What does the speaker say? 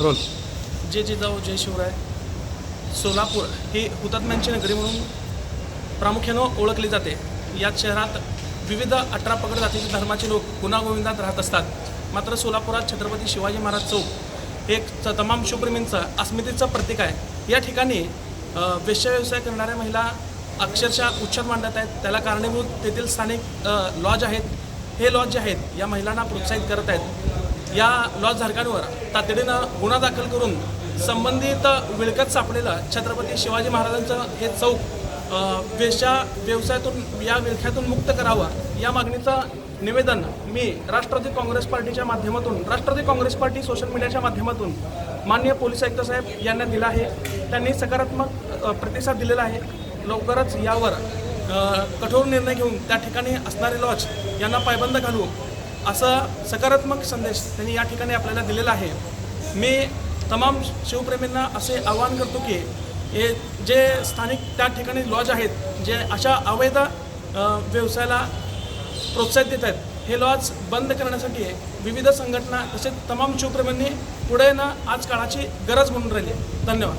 Role. जे जिजाऊ जय शिवराय. सोलापूर ही हुतात्म्यांची नगरी म्हणून प्रामुख्यानं ओळखली जाते. या शहरात विविध अठरा पगड जातीचे धर्माचे लोक गुणागोविंदात राहत असतात. मात्र सोलापुरात छत्रपती शिवाजी महाराज चौक हे एक तमाम शिवप्रेमींचं अस्मितेचं प्रतीक आहे. या ठिकाणी अ, व्यवसाय करणाऱ्या महिला अक्षरशः उच्चार मांडत आहेत. त्याला कारणीभूत तेथील स्थानिक लॉज आहेत. हे लॉज जे आहेत या महिलांना प्रोत्साहित करत आहेत. या लॉजधारकांवर तातडीनं गुन्हा दाखल करून संबंधित विळकत सापडेलं छत्रपती शिवाजी महाराजांचं हे चौक अ, वेश्या व्यवसायातून या विळख्यातून मुक्त करावं या मागणीचं निवेदन मी राष्ट्रवादी काँग्रेस पार्टीच्या माध्यमातून राष्ट्रवादी काँग्रेस पार्टी सोशल मीडियाच्या माध्यमातून माननीय पोलीस आयुक्त साहेब यांना दिला आहे. त्यांनी सकारात्मक प्रतिसाद दिलेला आहे. लवकरच यावर कठोर निर्णय घेऊन त्या ठिकाणी असणारे लॉज यांना पायबंद घालू असा सकारात्मक संदेश त्यांनी या ठिकाणी आपल्याला दिलेला आहे मी तमाम शिवप्रेमींना असे आवाहन करतो की हे जे स्थानिक त्या ठिकाणी लॉज आहेत जे अशा अवैध व्यवसायाला प्रोत्साहित देत आहेत हे लॉज बंद करण्यासाठी विविध संघटना तसेच तमाम शिवप्रेमींनी पुढे ना आज काळाची गरज म्हणून राहिली आहे. धन्यवाद